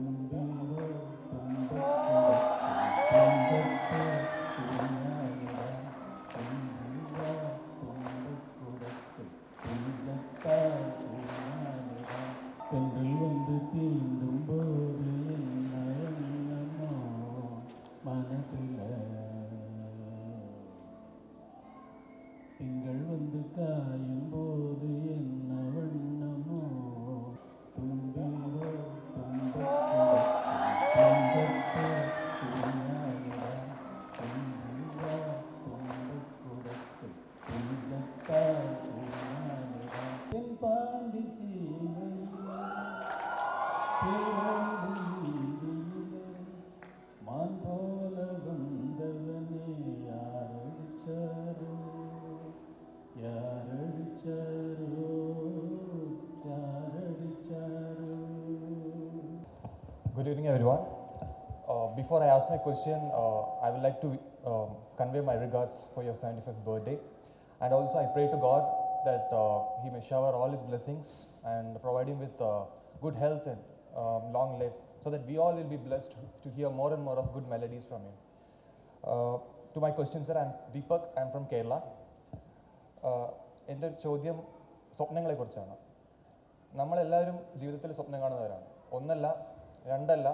Come. மான் போல வந்தவனே யார் அடிச்சாரோ யார் அடிச்சாரோ யார் அடிச்சாரோ Good evening, everyone. Uh, before I ask my question, uh, I would like to um, convey my regards for your 75th birthday. And also, I pray to God that uh, He may shower all His blessings and provide Him with uh, good health and um, long life so that we all will be blessed to hear more and more of good melodies from you. Uh, to my question, sir, I'm Deepak, I'm from Kerala. Uh, എന്റെ ചോദ്യം സ്വപ്നങ്ങളെക്കുറിച്ചാണ് നമ്മളെല്ലാവരും ജീവിതത്തിൽ സ്വപ്നം കാണുന്നവരാണ്. ഒന്നല്ല രണ്ടല്ല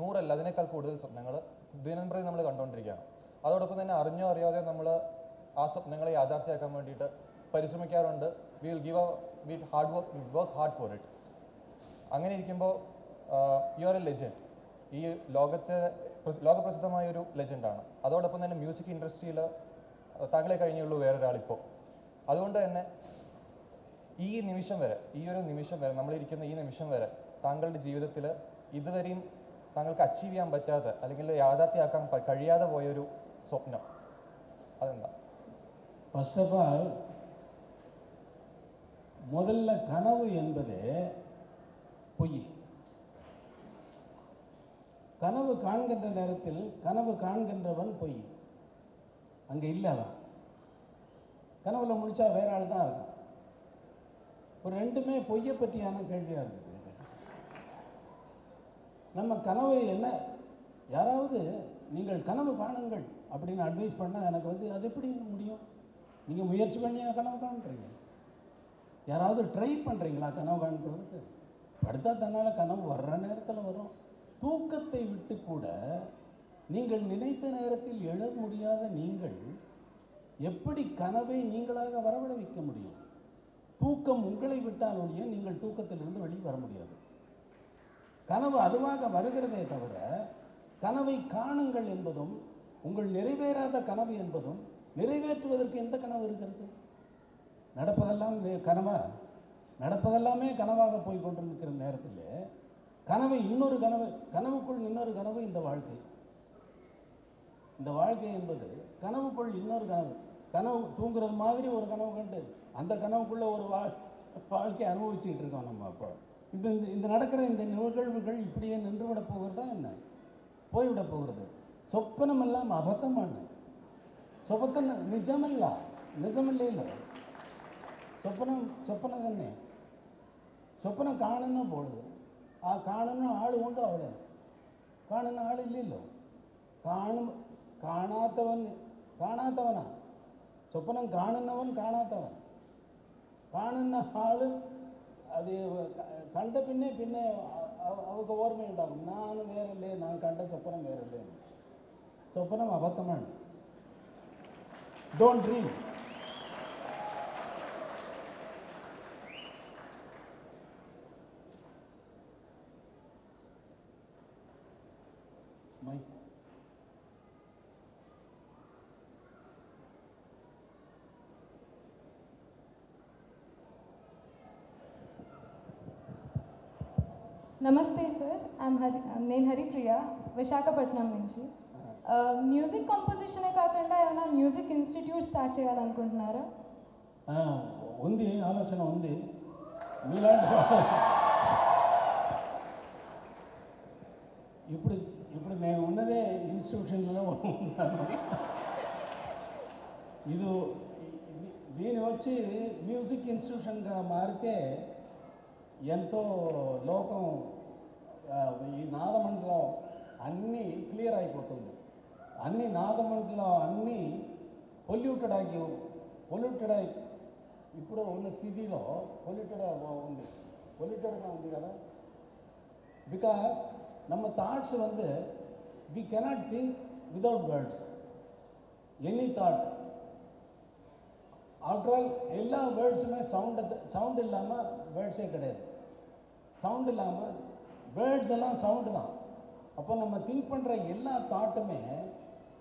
നൂറല്ല അതിനേക്കാൾ കൂടുതൽ സ്വപ്നങ്ങൾ ദിനംപ്രതി നമ്മൾ കണ്ടുകൊണ്ടിരിക്കുകയാണ്. അതോടൊപ്പം തന്നെ അറിഞ്ഞോ അറിയാതെയോ നമ്മൾ ആ സ്വപ്നങ്ങളെ യാഥാർത്ഥ്യമാക്കാൻ വേണ്ടിയിട്ട് പരിശ്രമിക്കാറുണ്ട്. Will give we hard work work hard for it അങ്ങനെ ഇരിക്കുമ്പോൾ യു ആർ എ ലെജൻഡ് ഈ ലോകത്തെ പ്രസ- ലോകപ്രസിദ്ധമായ ഒരു ലെജൻഡാണ് അതോടൊപ്പം തന്നെ മ്യൂസിക് ഇൻഡസ്ട്രിയിൽ താങ്കളെ കഴിഞ്ഞുള്ളൂ വേറൊരാളിപ്പോൾ അതുകൊണ്ട് തന്നെ ഈ നിമിഷം വരെ ഈ ഒരു നിമിഷം വരെ നമ്മളിരിക്കുന്ന ഈ നിമിഷം വരെ താങ്കളുടെ ജീവിതത്തിൽ ഇതുവരെയും താങ്കൾക്ക് അച്ചീവ് ചെയ്യാൻ പറ്റാത്ത അല്ലെങ്കിൽ യാഥാർത്ഥ്യമാക്കാൻ പ- കഴിയാതെ പോയൊരു സ്വപ്നം അതെന്താ ஃபர்ஸ்ட் ஆஃப் ஆல் முதல்ல கனவு என்பதே பொய் கனவு காண்கின்ற நேரத்தில் கனவு காண்கின்றவன் பொய். அங்கே இல்லை அவன். கனவுல முடிச்சா வேற ஆள் தான் இருக்கும் ஒரு ரெண்டுமே பொய்யை பற்றியான கேள்வியாக இருக்குது நம்ம கனவு என்ன? யாராவது நீங்கள் கனவு காணுங்கள் அப்படின்னு அட்வைஸ் பண்ணால் எனக்கு வந்து அது எப்படி முடியும்? நீங்கள் முயற்சி பண்ணியா கனவு காண்றீங்க? யாராவது ட்ரை பண்ணுறீங்களா கனவு காண்றதுக்கு? படுத்தா தன்னால் கனவு வர்ற நேரத்தில் வரும். தூக்கத்தை விட்டு கூட நீங்கள் நினைத்த நேரத்தில் எழ முடியாத நீங்கள் எப்படி கனவை நீங்களாக வரவழைக்க முடியும்? தூக்கம் உங்களை விட்டால் ஒழிய நீங்கள் தூக்கத்திலிருந்து வெளியே வர முடியாது. கனவு அதுவாக வருகிறதே தவிர கனவை காணுங்கள் என்பதும் உங்கள் நிறைவேறாத கனவு என்பதும் நிறைவேற்றுவதற்கு எந்த கனவு இருக்கிறது? நடப்பதெல்லாம் கனவா? நடப்பதெல்லாமே கனவாக போய் கொண்டிருக்கிற நேரத்தில் கனவு இன்னொரு கனவு கனவுக்குள் இன்னொரு கனவு இந்த வாழ்க்கை. இந்த வாழ்க்கை என்பது கனவுக்குள் இன்னொரு கனவு. கனவு தூங்குறது மாதிரி ஒரு கனவு கண்டு அந்த கனவுக்குள்ள ஒரு வா வாழ்க்கை அனுபவிச்சுக்கிட்டு இருக்கோம் நம்ம அப்போ. இந்த இந்த நடக்கிற இந்த நிகழ்வுகள் இப்படியே நின்று விட போகிறதா என்ன? போய்விட போகிறது. சொப்பனம் சொப்பனமெல்லாம் அபத்தமான சொப்பத்தன நிஜமல்ல நிஜமில்லையில சொப்பனம் சொப்பனம் தானே சொப்பனம் காணணும் போடுது കാണുന്ന പോൾ ആ കാണുന്ന ആളുമുണ്ടോ അവിടെ കാണുന്ന ആളില്ലല്ലോ കാണും കാണാത്തവൻ കാണാത്തവനാ സ്വപ്നം കാണുന്നവൻ കാണാത്തവൻ കാണുന്ന ആള് അത് കണ്ട പിന്നെ പിന്നെ അവ- അവർക്ക് ഓർമ്മയുണ്ടാകും ഞാൻ വേറല്ലേ ഞാൻ കണ്ട സ്വപ്നം വേറല്ലേ എന്ന്. സ്വപ്നം അബദ്ധമാണ് ഡോണ്ട് ഡ്രീം నమస్తే సార్. ఐమ్ హరి నేను హరిప్రియ విశాఖపట్నం నుంచి. మ్యూజిక్ కంపోజిషనే కాకుండా ఏమైనా మ్యూజిక్ ఇన్స్టిట్యూట్ స్టార్ట్ చేయాలనుకుంటున్నారా? ఉంది ఆలోచన ఉంది. మీలాంటి ఇప్పుడు ఇప్పుడు నేను ఉన్నదే ఇన్స్టిట్యూషన్లో ఉన్నాను. ఇది- దీని వచ్చి మ్యూజిక్ ఇన్స్టిట్యూషన్గా మారితే ఎంతో లోకం ఆ, ఈ నాద అయిపోతుంది అన్ని నాదమండలం అన్నీ పొల్యూటెడ్ ఆగి పొల్యూటెడ్ అయి ఇప్పుడు ఉన్న స్థితిలో పొల్యూటెడ్ ఉంది పొల్యూటెడ్గా ఉంది కదా பிகாஸ் நம்ம தாட்ஸ் வந்து we cannot think without words any thought after all எல்லா வேர்ட்ஸுமே சவுண்டு சவுண்ட் இல்லாமல் வேர்ட்ஸே கிடையாது சவுண்ட் இல்லாமல் வேர்ட்ஸ் எல்லாம் சவுண்டு தான். அப்போ நம்ம திங்க் பண்ணுற எல்லா தாட்டுமே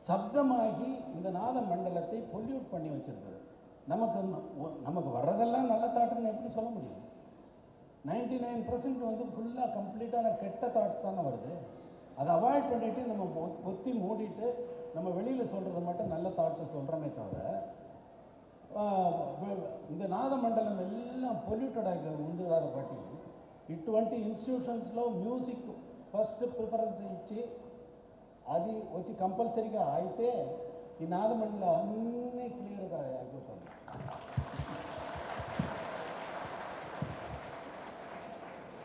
சப்தமாகி இந்த நாத மண்டலத்தை பொல்யூட் பண்ணி வச்சுருக்குது. நமக்கு நமக்கு வர்றதெல்லாம் நல்ல தாட்டுன்னு எப்படி சொல்ல முடியும்? நைன்டி நைன் பர்சன்ட் வந்து ஃபுல்லாக கம்ப்ளீட்டான கெட்ட தாட்ஸ் தானே வருது. அதை அவாய்ட் பண்ணிவிட்டு நம்ம பொத்தி மூடிட்டு நம்ம வெளியில் சொல்கிறது மட்டும் நல்ல தாட்ஸை சொல்கிறோமே தவிர இந்த நாத மண்டலம் எல்லாம் பொல்யூட்டடாக உண்டுகாத பாட்டி. ఇటువంటి ఇన్స్టిట్యూషన్స్లో మ్యూజిక్ ఫస్ట్ ప్రిఫరెన్స్ ఇచ్చి అది వచ్చి కంపల్సరీగా అయితే ఈ నాదమండలం అన్నీ క్లియర్గా అయిపోతుంది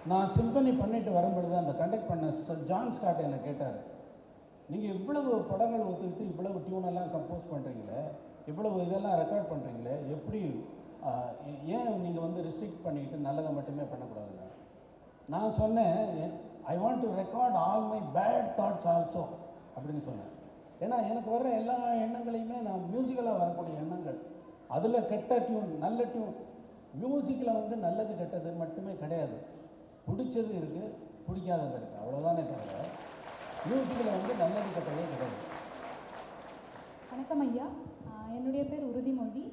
நான் சிம்பனி பண்ணிட்டு வரும்பொழுது அந்த கண்டக்ட் பண்ண ச- ஜான் ஸ்காட் என்னை கேட்டார் நீங்கள் இவ்வளவு படங்கள் ஒத்துக்கிட்டு இவ்வளவு டியூனெல்லாம் கம்போஸ் பண்ணுறீங்களே இவ்வளவு இதெல்லாம் ரெக்கார்ட் பண்ணுறீங்களே எப்படி ஆஹ், ஏ- ஏன் நீங்கள் வந்து ரிஸ்ட்ரிக்ட் பண்ணிக்கிட்டு நல்லதை மட்டுமே பண்ணக்கூடாதுங்க நான் சொன்னேன் I want to record all my bad thoughts also அப்படின்னு சொன்னேன். ஏன்னா எனக்கு வர்ற எல்லா எண்ணங்களையுமே நான் மியூசிக்கலாக வரக்கூடிய எண்ணங்கள். அதில் கெட்ட டியூன் நல்ல டியூன் மியூசிக்கில் வந்து நல்லது கெட்டது மட்டுமே கிடையாது. பிடிச்சது இருக்குது பிடிக்காதது இருக்குது அவ்வளோதானே தவிர மியூசிக்கில் வந்து நல்லது கெட்டதே கிடையாது. வணக்கம் ஐயா. என்னுடைய பேர் உறுதிமொழி.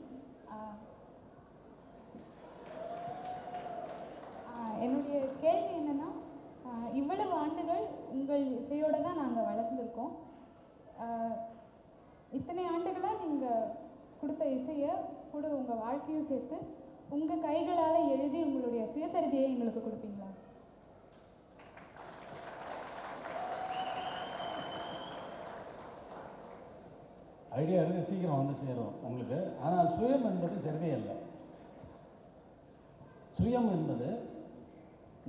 என்னுடைய கேள்வி என்னென்னா இவ்வளவு ஆண்டுகள் உங்கள் இசையோடு தான் நாங்கள் வளர்ந்துருக்கோம். இத்தனை ஆண்டுகளாக நீங்கள் கொடுத்த இசையை கூட உங்கள் வாழ்க்கையும் சேர்த்து உங்கள் கைகளால் எழுதி உங்களுடைய சுயசரிதையை எங்களுக்கு கொடுப்பீங்களா? ஐடியா இருக்குது சீக்கிரம் வந்து சேரும் உங்களுக்கு. ஆனால் சுயம் என்பது சரிவே இல்லை சுயம் என்பது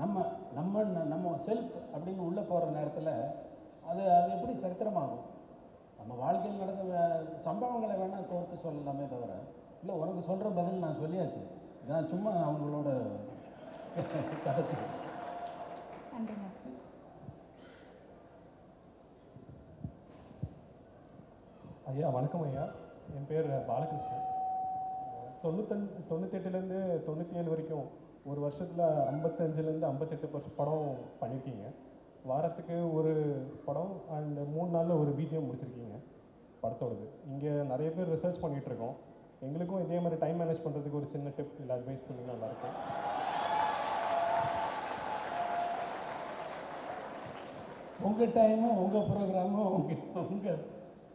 நம்ம நம்ம நம்ம செல்ஃப் அப்படின்னு உள்ளே போகிற நேரத்தில் அது அது எப்படி சரித்திரமாகும்? நம்ம வாழ்க்கையில் நடந்த சம்பவங்களை வேணால் கோர்த்து சொல்லலாமே தவிர இல்லை உனக்கு சொல்கிற பதில் நான் சொல்லியாச்சு. நான் சும்மா அவங்களோட கதைச்சு. ஐயா வணக்கம் ஐயா. என் பேர் பாலகிருஷ்ணன். தொண்ணூத்தஞ்சு தொண்ணூத்தெட்டுலேருந்து தொண்ணூற்றி ஏழு வரைக்கும் ஒரு வருஷத்தில் ஐம்பத்தஞ்சிலேருந்து ஐம்பத்தெட்டு பர்சன்ட் படம் பண்ணியிருக்கீங்க வாரத்துக்கு ஒரு படம் அண்ட் மூணு நாளில் ஒரு பிஜிஎம் முடிச்சிருக்கீங்க படத்தோடது. இங்கே நிறைய பேர் ரிசர்ச் பண்ணிகிட்டு இருக்கோம் எங்களுக்கும் இதே மாதிரி டைம் மேனேஜ் பண்ணுறதுக்கு ஒரு சின்ன டிப் இல்லை அட்வைஸ் சொன்னீங்கன்னா நல்லாயிருக்கும் உங்கள் டைமும் உங்கள் ப்ரோக்ராமும் உங்கள் உங்கள்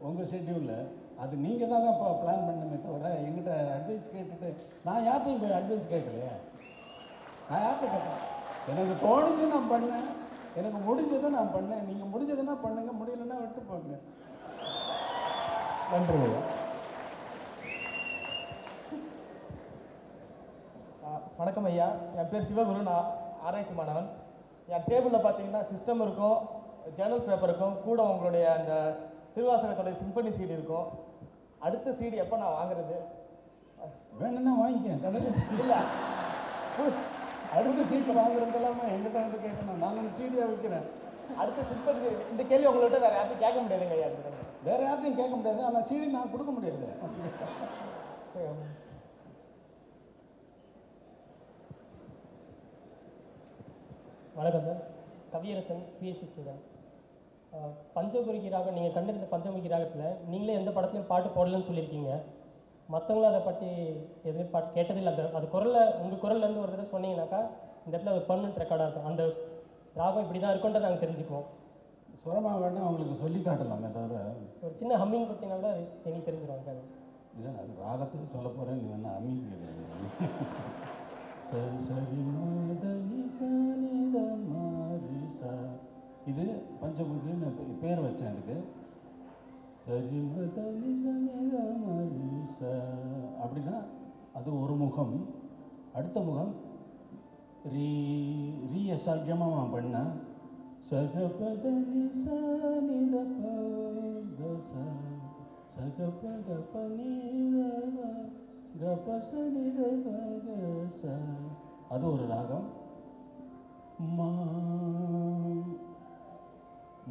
உங்கள் ஷெட்யூலில் அது நீங்கள் தானே இப்போ பிளான் பண்ணணுமே தவிர எங்கிட்ட அட்வைஸ் கேட்டுட்டு நான் யார்கிட்டையும் போய் அட்வைஸ் கேட்கலையே. நான் கேட்டேன் எனக்கு தோணுச்சு நான் பண்ணேன். எனக்கு முடிஞ்சதை நான் பண்ணேன். நீங்கள் முடிஞ்சதுன்னா பண்ணுங்க. முடியலைன்னா விட்டு போங்க. நன்றி வணக்கம் ஐயா. என் பேர் சிவகுரு. நான் ஆராய்ச்சி மாணவன். என் டேபிளில் பார்த்தீங்கன்னா சிஸ்டம் இருக்கும் ஜேர்னல்ஸ் பேப்பர் இருக்கும். கூட உங்களுடைய அந்த திருவாசகத்தோட சிம்பனி சீடி இருக்கும். அடுத்த சீடி எப்போ நான் வாங்குறது? வேணும்னா வாங்கிக்கேன் கடையில். இல்லை. அடுத்த சீட்டு வாங்குறதெல்லாமே? எங்கிட்ட வந்து கேட்கணும். நான் சீடியாக வைக்கிறேன். அடுத்த சிம்பனி இந்த கேள்வி உங்கள்கிட்ட வேறு யார்ட்டும் கேட்க முடியாதுங்க ஐயா. வேறு யார்ட்டையும் கேட்க முடியாது. ஆனால் சீடி நான் கொடுக்க முடியாது. வணக்கம் sir. Kaviyarasan PhD student Panchamukhi ராகம் நீங்கள் கண்டிருந்த பஞ்சமுகி ராகத்தில் நீங்களே எந்த படத்துலையும் பாட்டு போடலன்னு சொல்லியிருக்கீங்க. மற்றவங்களும் அதை பற்றி எதுவும் பாட்டு கேட்டதில்லை. அந்த அது குரலில் உங்கள் குரல்லேருந்து ஒரு தடவை சொன்னீங்கன்னாக்கா இந்த இடத்துல அது பர்மனெண்ட் ரெக்கார்டாக இருக்கும். அந்த ராகம் இப்படி தான் இருக்குன்றதை நாங்கள் தெரிஞ்சுக்குவோம். சுரமாக வேணா அவங்களுக்கு சொல்லி காட்டலாமே தவிர ஒரு சின்ன ஹம்மிங் கொடுத்தீங்கன்னா கூட அது எங்களுக்கு அதுக்காக இல்லை அது ராகத்துக்கு சொல்ல போகிறேன் நீ வேணா அம்மி சரி சரி மாரிசா இது பஞ்சமுகின்னு பே- பேர் வச்சேன் அதுக்கு. அப்படின்னா அது ஒரு முகம். அடுத்த முகம் ரீ ரீய சஜமாக பண்ண. சகபத நிச ச சகபத பனித நித ச அது ஒரு ராகம். மா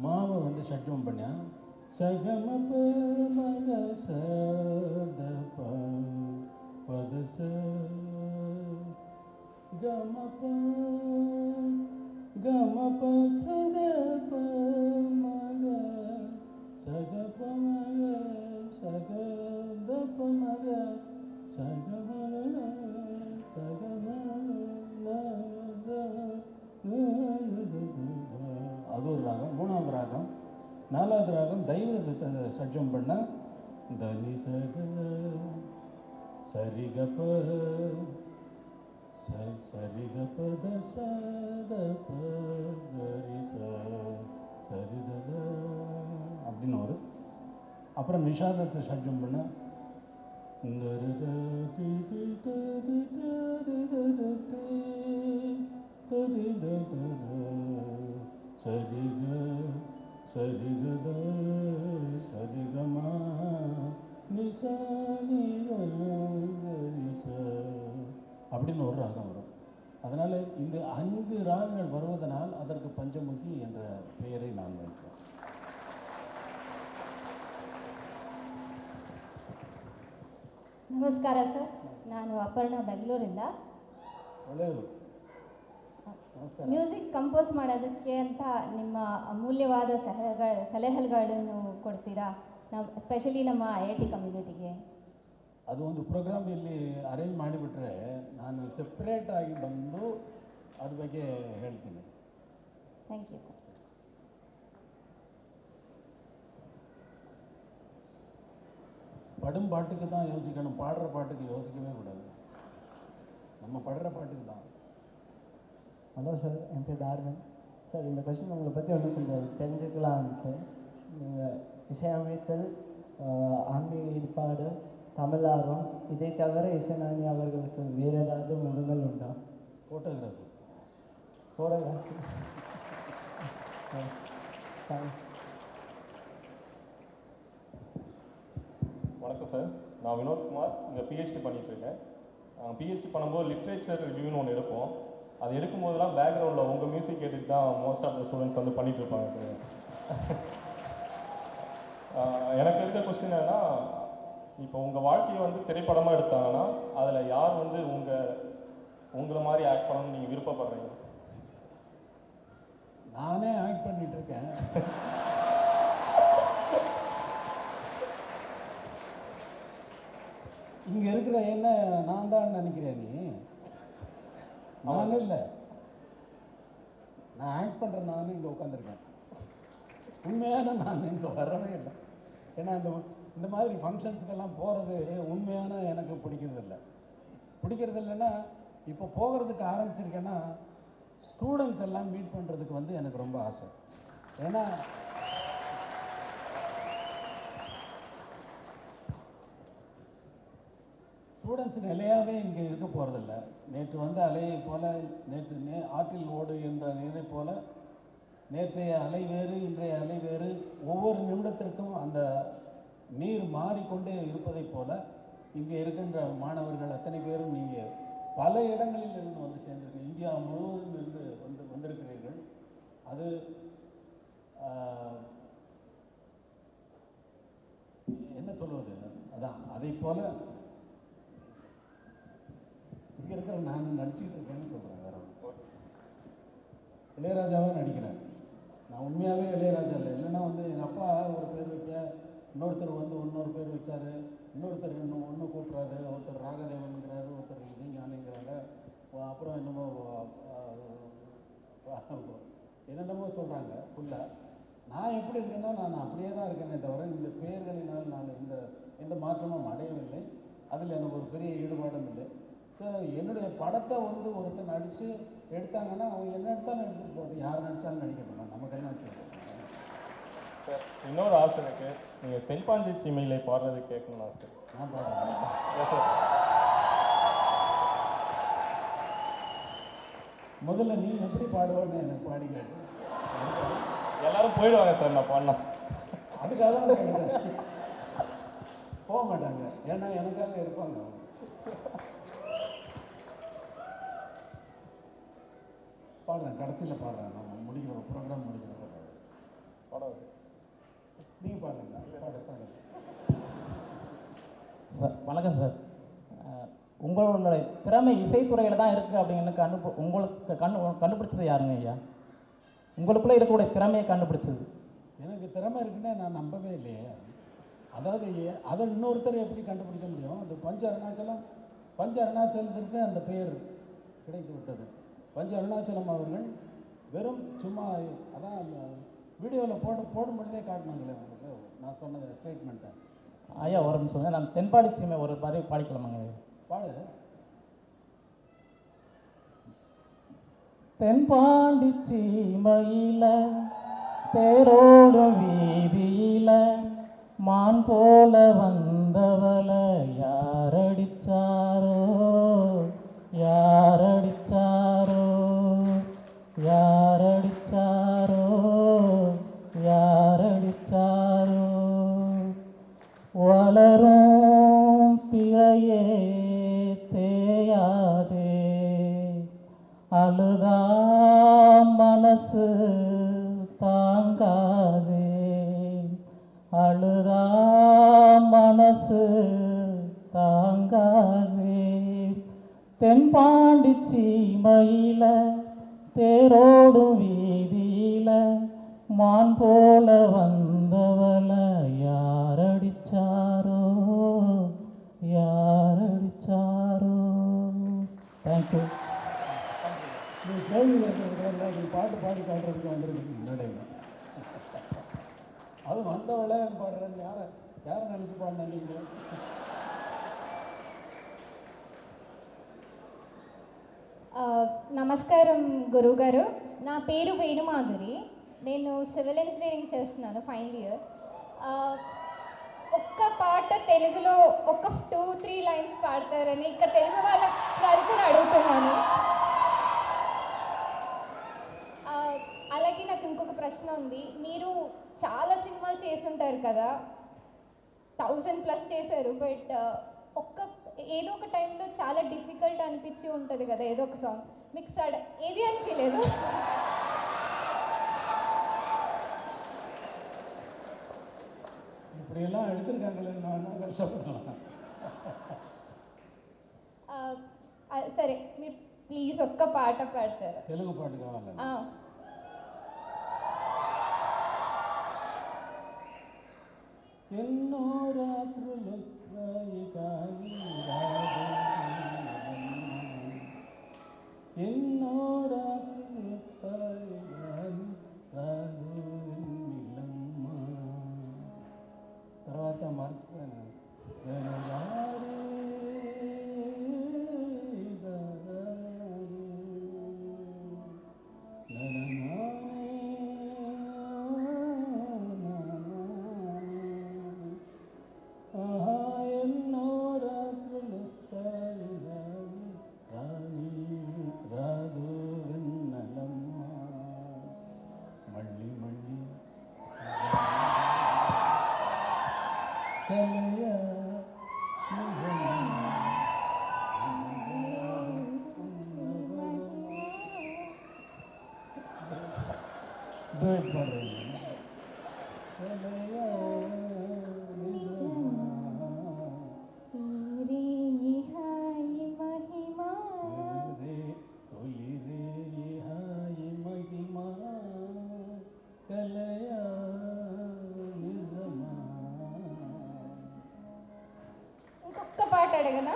மாவை வந்து ஷட்ஜம் பண்ணேன் சகம ப மக ச சரிகப சரிகபத சதப சரிதத அப்படின்னு ஒரு. அப்புறம் நிஷாதத்தை சட்ஜம் பண்ண ನಮಸ್ಕಾರ ಸರ್. ನಾನು ಅಪರ್ಣ ಬೆಂಗಳೂರಿಂದ. ಮ್ಯೂಸಿಕ್ ಕಂಪೋಸ್ ಮಾಡೋದಕ್ಕೆ ಅಂತ ನಿಮ್ಮ ಅಮೂಲ್ಯವಾದ ಸಲಹೆಗಳ ಸಲಹೆಗಳನ್ನು ಕೊಡ್ತೀರಾ? ನಮ್ಮ ಎಸ್ಪೆಷಲಿ ನಮ್ಮ ಐ ಐ ಟಿ ಕಮ್ಯುನಿಟಿಗೆ ಅದು ಒಂದು ಪ್ರೋಗ್ರಾಮ್ ಇಲ್ಲಿ ಅರೇಂಜ್ ಮಾಡಿಬಿಟ್ರೆ ನಾನು ಸೆಪ್ರೇಟ್ ಆಗಿ ಬಂದು ಅದ್ರ ಬಗ್ಗೆ ಹೇಳ್ತೀನಿ. ಥ್ಯಾಂಕ್ ಯು ಸರ್ படும் பாட்டுக்கு தான் யோசிக்கணும். பாடுற பாட்டுக்கு யோசிக்கவே கூடாது. நம்ம படுற பாட்டுக்கு தான். ஹலோ சார் என் பேர் டார்வின். சார் இந்த கொஸ்டின் உங்களை பற்றி ஒன்றும் கொஞ்சம் தெரிஞ்சுக்கலான்ட்டு நீங்கள் இசையமைத்தல் ஆன்மீக ஈடுபாடு தமிழ் ஆர்வம் இதை தவிர இசைஞானி அவர்களுக்கு வேறு ஏதாவது முகங்கள் உண்டா? ஃபோட்டோகிராஃபி ஃபோட்டோகிராஃபி தேங்க்ஸ் வணக்கம் சார். நான் வினோத்குமார். இங்கே பிஹெச்டி பண்ணிகிட்ருக்கேன் இருக்கேன் பிஹெச்டி பண்ணும்போது லிட்ரேச்சர் ரிவ்யூன்னு ஒன்று எடுப்போம். அது எடுக்கும்போதெல்லாம் பேக்ரவுண்டில் உங்கள் மியூசிக் கேட்டுட்டு தான் மோஸ்ட் ஆஃப் த ஸ்டூடெண்ட்ஸ் வந்து பண்ணிகிட்டு இருப்பாங்க சார். எனக்கு இருக்க கொஸ்டின் என்னன்னா இப்போ உங்கள் வாழ்க்கையை வந்து திரைப்படமாக எடுத்தாங்கன்னா அதில் யார் வந்து உங்கள் உங்களை மாதிரி ஆக்ட் பண்ணணும்னு நீங்கள் விருப்பப்படுறீங்க? நானே ஆக்ட் பண்ணிகிட்ருக்கேன் இங்க இருக்கிற என்ன நான் தான் நினைக்கிறேன் நீ. நான் இல்லை. நான் ஆக்ட் பண்ற நானும் இங்க உட்காந்துருக்கேன் உண்மையான நான் இங்க வரவே இல்லை. ஏன்னா இந்த இந்த மாதிரி ஃபங்க்ஷன்ஸுக்கெல்லாம் போகிறது உண்மையான எனக்கு பிடிக்கிறது இல்லை. பிடிக்கிறது இல்லைன்னா இப்போ போகிறதுக்கு ஆரம்பிச்சிருக்கேன்னா ஸ்டூடெண்ட்ஸ் எல்லாம் மீட் பண்ணுறதுக்கு வந்து எனக்கு ரொம்ப ஆசை. ஏன்னா ஸ்டூடெண்ட்ஸ் நிலையாகவே இங்கே இருக்க போகிறதில்ல நேற்று வந்த அலையை போல் நேற்று நே ஆற்றில் ஓடு என்ற நீரை போல் நேற்றைய அலை வேறு இன்றைய அலை வேறு ஒவ்வொரு நிமிடத்திற்கும் அந்த நீர் மாறிக்கொண்டே இருப்பதைப் போல இங்கே இருக்கின்ற மாணவர்கள் அத்தனை பேரும் நீங்கள் பல இடங்களில் இருந்து வந்து சேர்ந்திருக்கீங்க இந்தியா முழுவதும் இருந்து வந்து வந்திருக்கிறீர்கள். அது என்ன சொல்வது? அதான் அதை போல் இருக்கிற நான் நடிச்சுக்கிட்டு இருக்கேன்னு சொல்கிறேன் வேற இளையராஜாவாக நடிக்கிறேன் நான் உண்மையாகவே இளையராஜா இல்லை. இல்லைன்னா வந்து எங்கள் அப்பா ஒரு பேர் வைக்க இன்னொருத்தர் வந்து இன்னொரு பேர் வச்சார். இன்னொருத்தர் இன்னும் ஒன்று கூப்பிட்றாரு. ஒருத்தர் ராகதேவனுங்கிறாரு ஒருத்தர் இசைஞானிங்கிறாங்க அப்புறம் என்னமோ என்னென்னமோ சொல்கிறாங்க ஃபுல்லாக நான் எப்படி இருக்கேன்னா நான் அப்படியே தான் இருக்கேனே தவிர இந்த பெயர்களினால் நான் இந்த எந்த மாற்றமும் அடையவில்லை. அதில் எனக்கு ஒரு பெரிய ஈடுபாடும் இல்லை. என்னுடைய படத்தை வந்து ஒருத்தர் நடித்து எடுத்தாங்கன்னா அவங்க என்ன எடுத்தாலும் எடுத்துட்டு போகட்டும் யார் நடித்தாலும் நடிக்கட்டும் நமக்கு என்ன சார் இன்னொரு ஆசை இருக்கு. நீங்கள் தென்பாண்டி சீமையிலே பாடுறது கேட்கணும்னு ஆசை. நான் பாடுறேன். முதல்ல நீ எப்படி பாடுவேன்னு எனக்கு பாடி கேட்டு. எல்லாரும் போயிடுவாங்க சார் நான் பாடினா. அதுக்காக தான் போக மாட்டாங்க. ஏன்னா எனக்காக இருப்பாங்க அவங்க. பாடுறேன் கடைசியில் பாடுறேன். நம்ம முடிக்கிற ப்ரோக்ராம் முடிக்கிறப்ப பாடுறேன் பாடாது. நீங்கள் பாடுங்க பாடு பாடுங்க சார் வணக்கம் சார். உங்களுடைய திறமை இசைத்துறையில் தான் இருக்குது அப்படின்னு கண்டு உங்களுக்கு கண்டு கண்டுபிடிச்சது யாருங்க ஐயா? உங்களுக்குள்ளே இருக்கக்கூடிய திறமையை கண்டுபிடிச்சது. எனக்கு திறமை இருக்குன்னா நான் நம்பவே இல்லையே. அதாவது அதை இன்னொருத்தர் எப்படி கண்டுபிடிக்க முடியும்? அந்த பஞ்ச அருணாச்சலம் பஞ்ச அருணாச்சலத்திற்கு அந்த பெயர் கிடைத்து விட்டது. பஞ்ச அருணாச்சலம் அவர்கள் வெறும் சும்மா அதான் அந்த வீடியோவில் போட போடும் பொழுதே காட்டினாங்களே உங்களுக்கு. நான் சொன்னது ஸ்டேட்மெண்ட்டை ஐயா ஒரு நிமிஷம். நான் தென்பாடி சீமை ஒரு மாதிரி பாடிக்கலாமாங்க? பாடு. தென்பாண்டி சீமையில தேரோடும் வீதியில மான் போல வந்தவள யாரடிச்சாரோ? சீமையில தேரோடும் வீதியில மான் போல வந்தவள யாரடிச்சாரோ? யாரடிச்சாரோ? தேங்க்யூ நீ கேள்வி பாட்டு பாடி காட்டுறதுக்கு வந்திருக்கு மேடையில் அது வந்தவளே பாடுறேன்னு யாரை யாரை நினச்சி பாடினீங்க నమస్కారం గురువుగారు. నా పేరు వేణుమాధురి. నేను సివిల్ ఇంజనీరింగ్ చేస్తున్నాను ఫైనల్ ఇయర్. ఒక్క పాట తెలుగులో ఒక టూ త్రీ లైన్స్ పాడతారని ఇక్కడ తెలుగు వాళ్ళ నలుగురు అడుగుతున్నాను. అలాగే నాకు ఇంకొక ప్రశ్న ఉంది. మీరు చాలా సినిమాలు చేస్తుంటారు కదా. థౌజండ్ ప్లస్ చేశారు బట్ ఒక్క ఏదో ఒక టైంలో చాలా డిఫికల్ట్ అనిపించి ఉంటుంది కదా ఏదో ఒక సాంగ్. మీకు సడ ఏది అనిపించలేదు ఇప్పుడు ఎలా సరే మీరు ప్లీజ్ ఒక్క పాట పాడతారు. తెలుగు పాట కావాలి ఎన్నో రాత్రులు వచ్చాయి కానీ రాదు ఎన్నో రాత్రులు వచ్చాయి కానీ రాదు వెన్నెలమ్మ తర్వాత మర్చిపోయాను కదా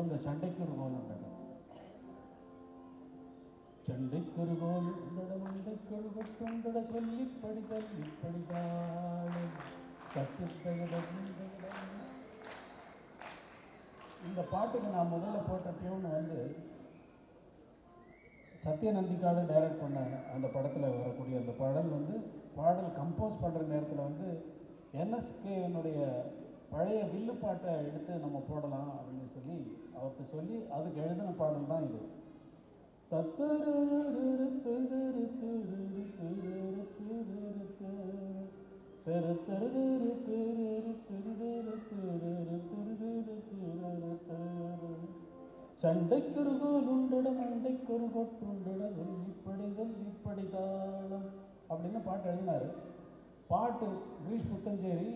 போந்த சண்டைக்கு ஒரு கோல் உண்டன ചണ്ടയ്ക്കൊരു കോലുണ്ടട മണ്ടയ്ക്കൊരു കൊട്ടുണ്ടട ചൊല്ലിപ്പടി തല്ലിപ്പടി താളം തട്ടിത്തകട இந்த பாட்டுக்கு நான் முதல்ல போட்ட டியூன் வந்து சத்யநந்திக்காடு டைரக்ட் பண்ண அந்த படத்தில் வரக்கூடிய அந்த பாடல் வந்து பாடல் கம்போஸ் பண்ணுற நேரத்தில் வந்து என்எஸ்கேனுடைய பழைய வில்லு பாட்டை எடுத்து நம்ம போடலாம் அப்படின்னு சொல்லி அவர்கிட்ட சொல்லி அதுக்கு எழுதின பாடல் தான் இது. தத்தரு திரு திரு திரு சண்டைக்குருகோல் உண்டுட மண்டைக்குரு கொட்டுண்டுட சொல்லிப்படி சொல்லிப்படி தாளம் அப்படின்னு பாட்டு எழுதினாரு. பாட்டு கிரீஷ் புத்தஞ்சேரி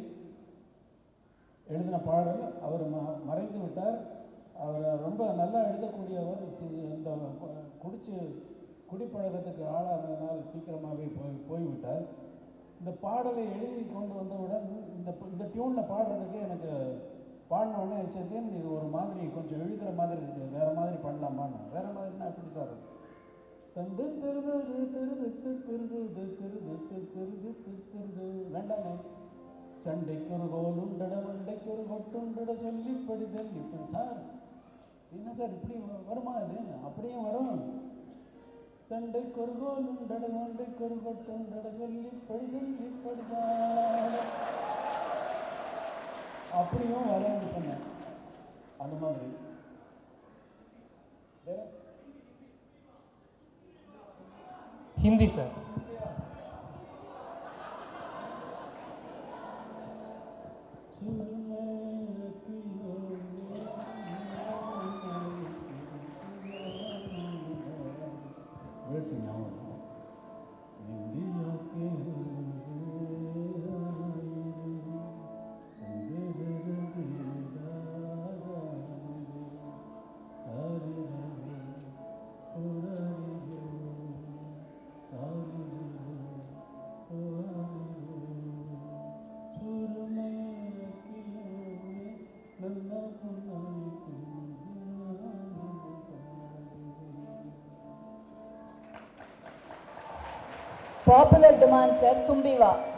எழுதின பாடல் அவர் ம மறைந்து விட்டார். அவர் ரொம்ப நல்லா எழுதக்கூடியவர் இந்த குடிச்சு குடிப்பழக்கத்துக்கு ஆளானதுனால் சீக்கிரமாகவே போய் போய்விட்டார். இந்த பாடலை எழுதி கொண்டு வந்தவுடன் இந்த இந்த டியூனில் பாடுறதுக்கு எனக்கு பாடின உடனே சத்தியன் இது ஒரு மாதிரி கொஞ்சம் எழுதுகிற மாதிரி இருக்குது வேறு மாதிரி பண்ணலாமான்னு. வேறு மாதிரினா எப்படி சார்? இருக்கு? தந்து திருது திருது திருது திருது திருது திருது. வேண்டாமே. சண்டைக்கு ஒரு கோல் உண்டட மண்டைக்கு ஒரு கொட்டுண்டட சொல்லி படிதல் இப்படி சார் என்ன சார் இப்படி வருமா இது அப்படியே வரும் சண்டைக்கு ஒரு கோல் உண்டட மண்டைக்கு ஒரு கொட்டுண்டட சொல்லி படிதல் இப்படிதான் அப்படியும் வரணும்னு சொன்னேன் அந்த மாதிரி Hindi sir Popular demand, sir, Tumbiva.